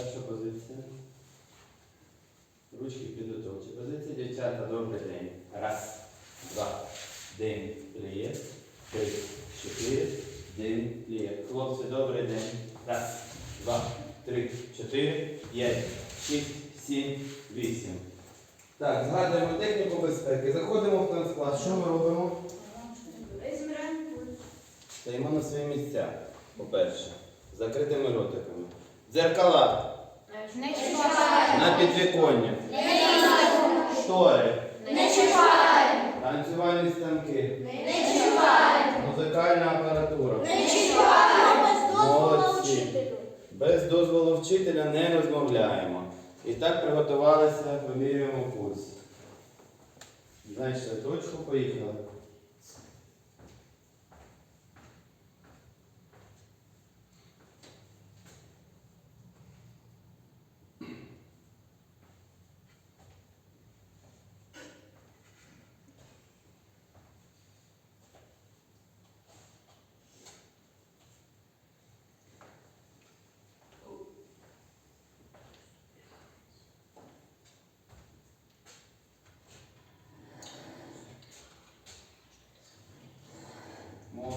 Перша позиція. Ручки підготовчі. Позиція дівчата, добрий день. Раз, два, день, пліє. Три, чотири, день, пліє. Хлопці, добрий день. Раз, два, три, чотири, п'ять, шість, сім, вісім. Так, згадуємо техніку безпеки. Заходимо в танцклас. Що ми робимо? Стоїмо на свої місця, по-перше, закритими ротиками. Дзеркала Не чіпай! на підвіконня. Штори, Не чіпай! танцювальні станки, Не чіпай! музикальна апаратура. Не чіпай! Молодці. Без дозволу вчителя не розмовляємо. І так приготувалися, вимірюємо пульс. Знайшли точку, поїхали.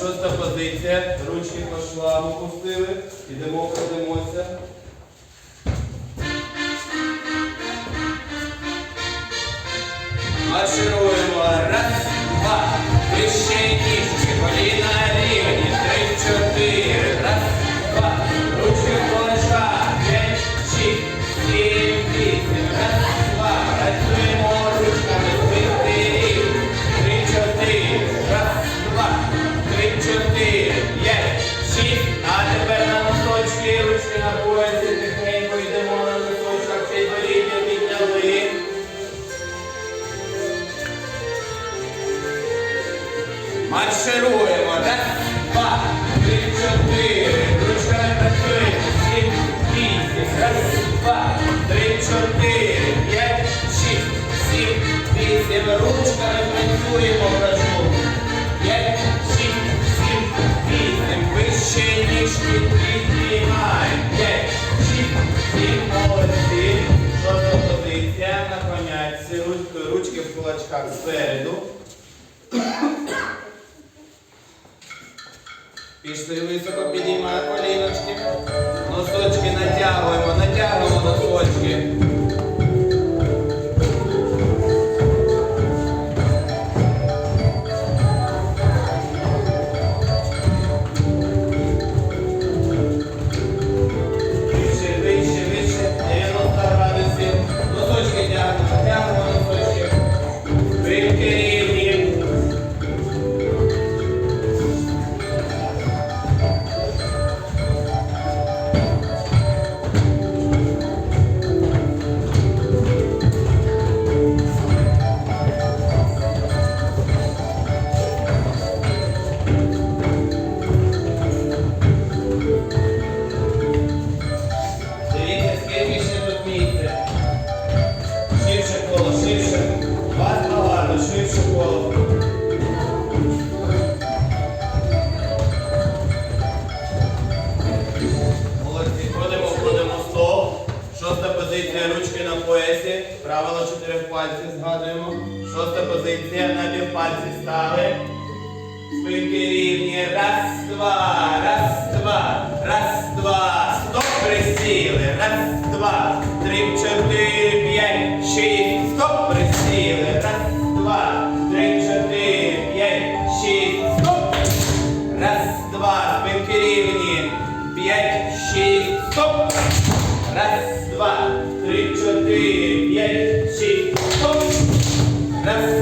Шоста позиція. Ручки по шлагу пустили. Ідемо, кладемося. Маршируємо. Раз, два. Вище ніжки, коліна спереду. Пішли високо, підіймаємо коліночки. Носочки натягуємо, натягуємо носочки. Раз, два, спинки рівні. П'ять, шість, стоп. Раз, два, три, чотири, п'ять, шість, стоп. Раз,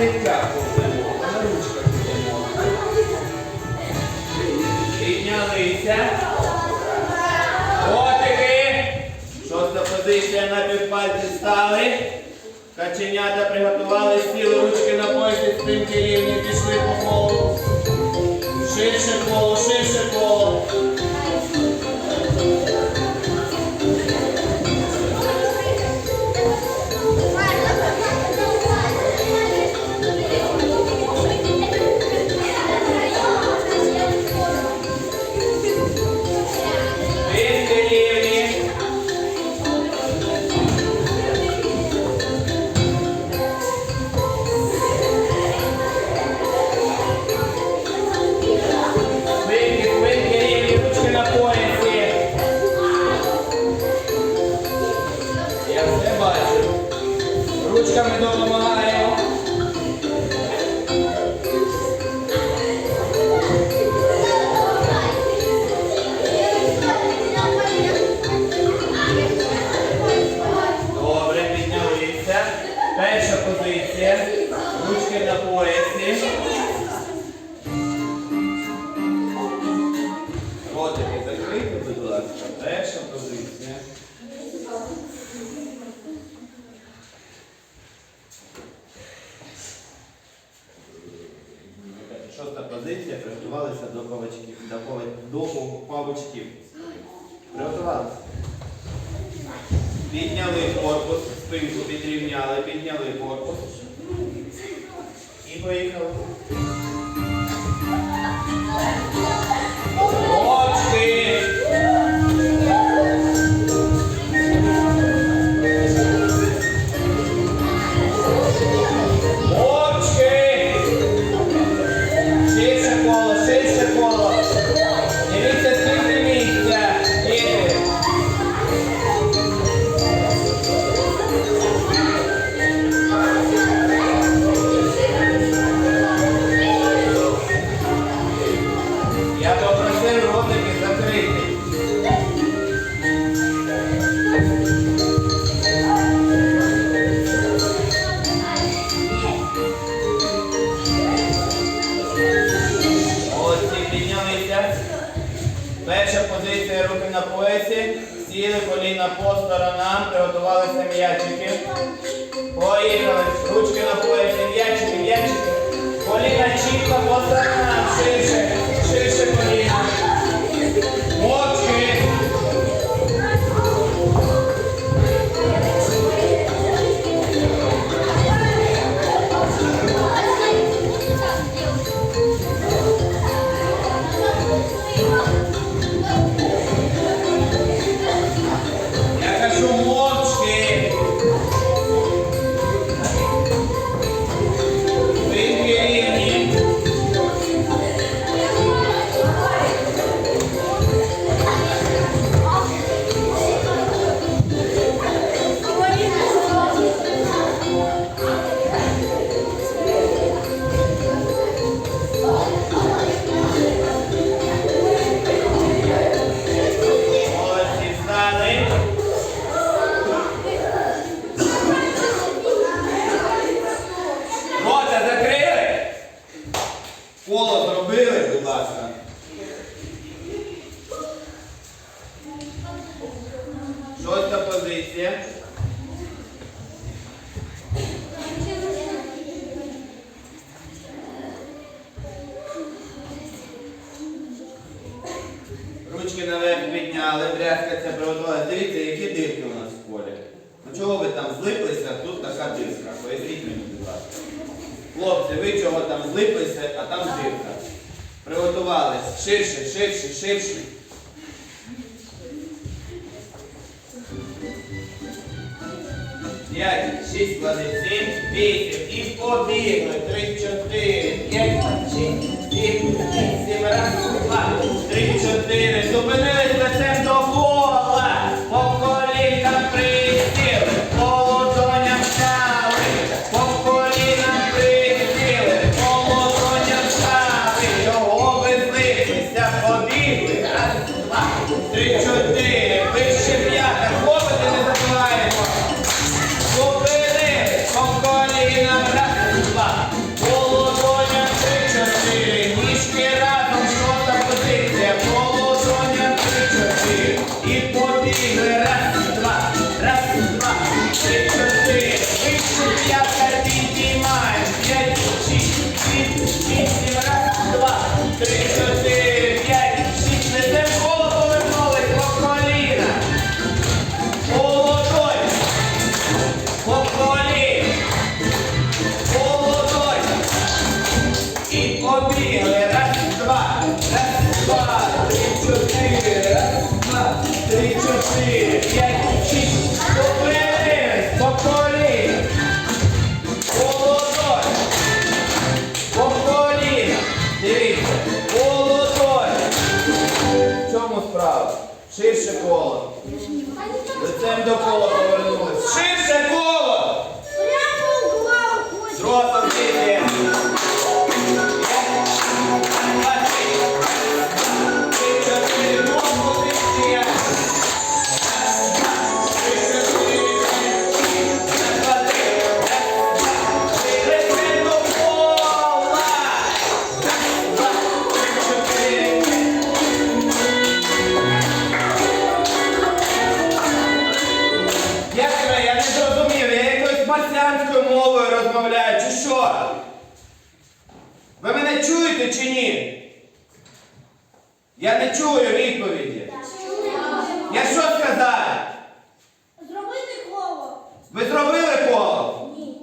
гриття ковзимо, на ручках підемо. Піднялися. Котики. Шоста позиція на півпальці стали. Каченята приготували, сіли ручки на поясі, спинки рівні, пішли по колу. Ширше коло, ширше коло. prácticamente be. тобою розмовляю, чи що? Ви мене чуєте чи ні? Я не чую відповіді. Я що сказав? Зробити коло. Ви зробили коло? Ні.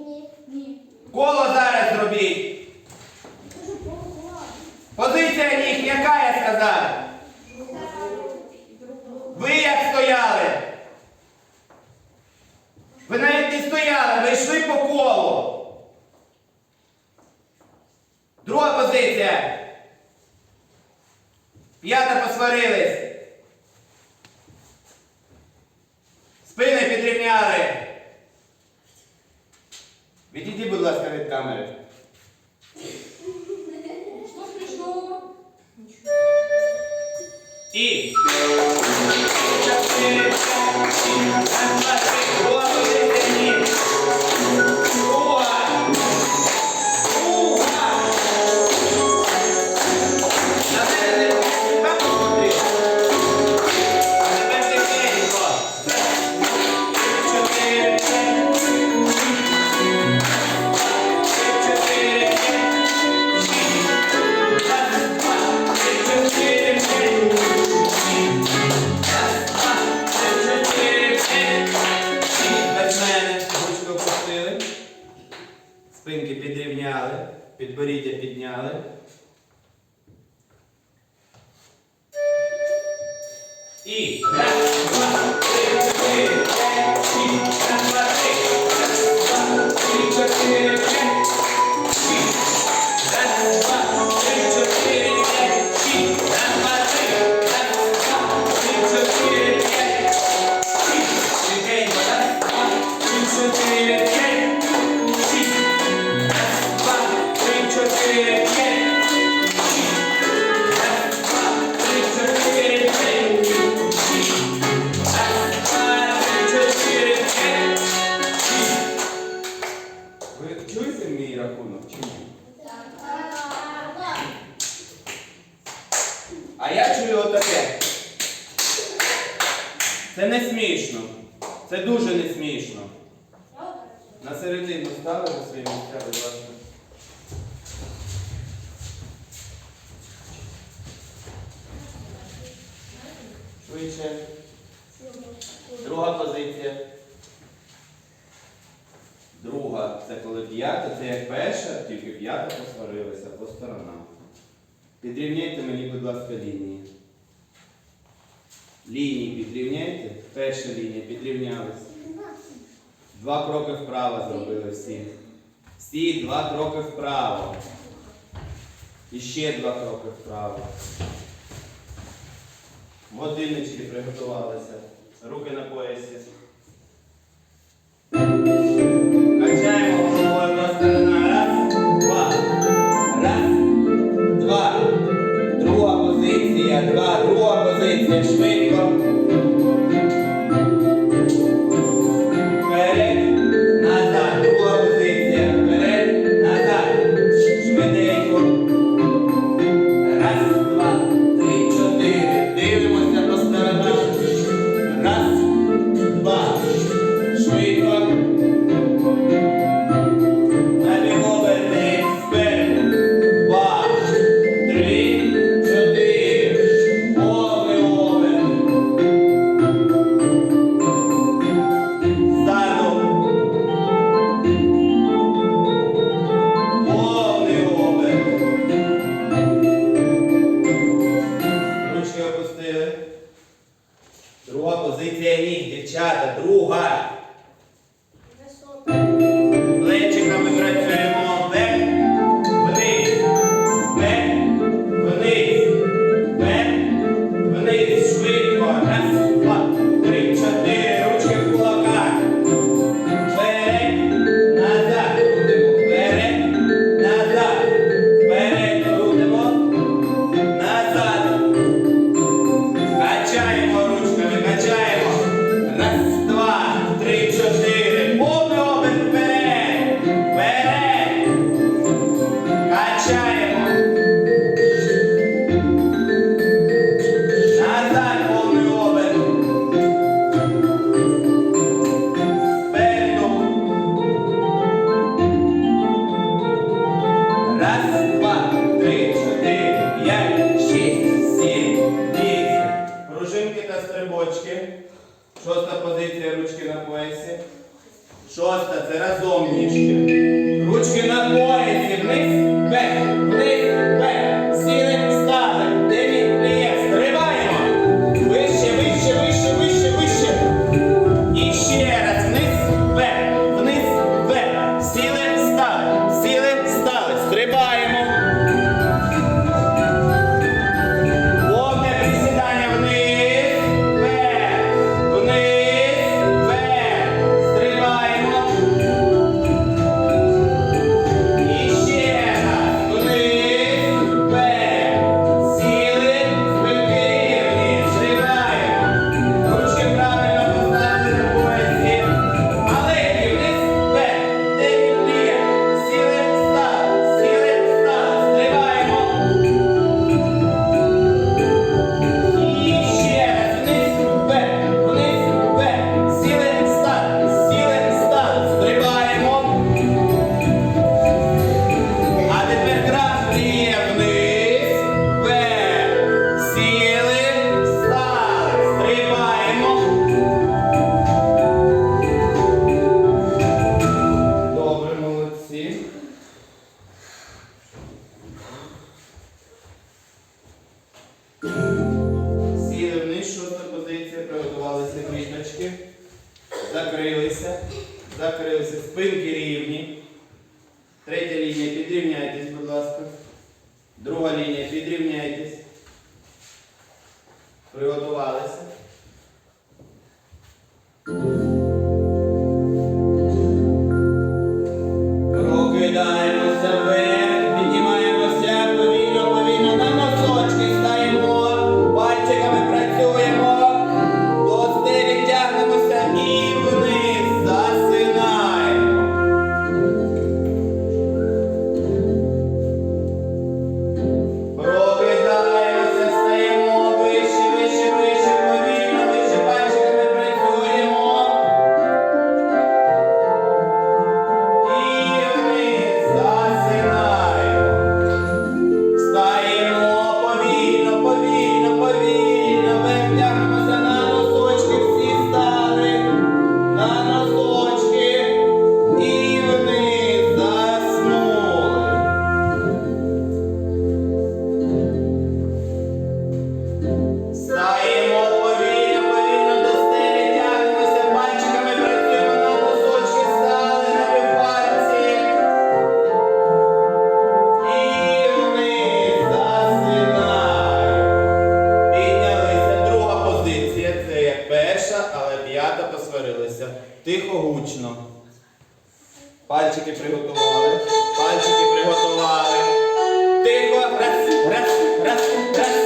Ні. Коло зараз зробіть. Позиція їх, яка я сказав? Ви як стояли? Ви навіть не стояли, ви йшли по колу. Друга позиція. П'ята посварились. Спини підрівняли. Відійдіть, будь ласка, від камери. E. Deixa eu ver, це коли п'ята, це як перша, тільки п'ята посварилася по сторонам. Підрівняйте мені, будь ласка, лінії. Лінії підрівняйте. Перша лінія підрівнялася. Два кроки вправо зробили всі. Всі два кроки вправо. І ще два кроки вправо. Годиночки приготувалися. Руки на поясі. by war was in and strength. Гучно. Пальчики приготували. Пальчики приготували. Тихо. Раз, раз, раз, раз.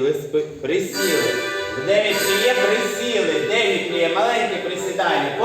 присіли, присіли. Дев'ять пліє, присіли. Дев'ять пліє, маленьке присідання.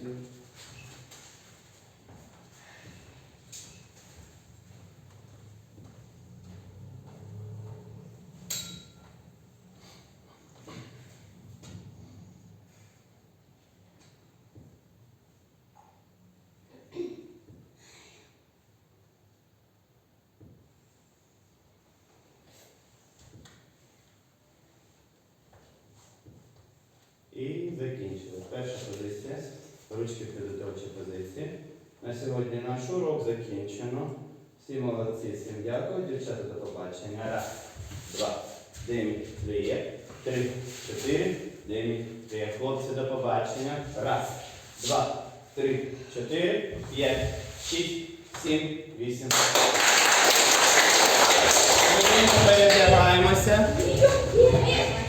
Amen. Ручки в позиції. На сьогодні наш урок закінчено. Всі молодці, всім дякую. Дівчата, до побачення. Раз, два, дев'ять, три, три, чотири, дев'ять, три. Хлопці, до побачення. Раз, два, три, чотири, п'ять, шість, сім, вісім. Ми перевдягаємося.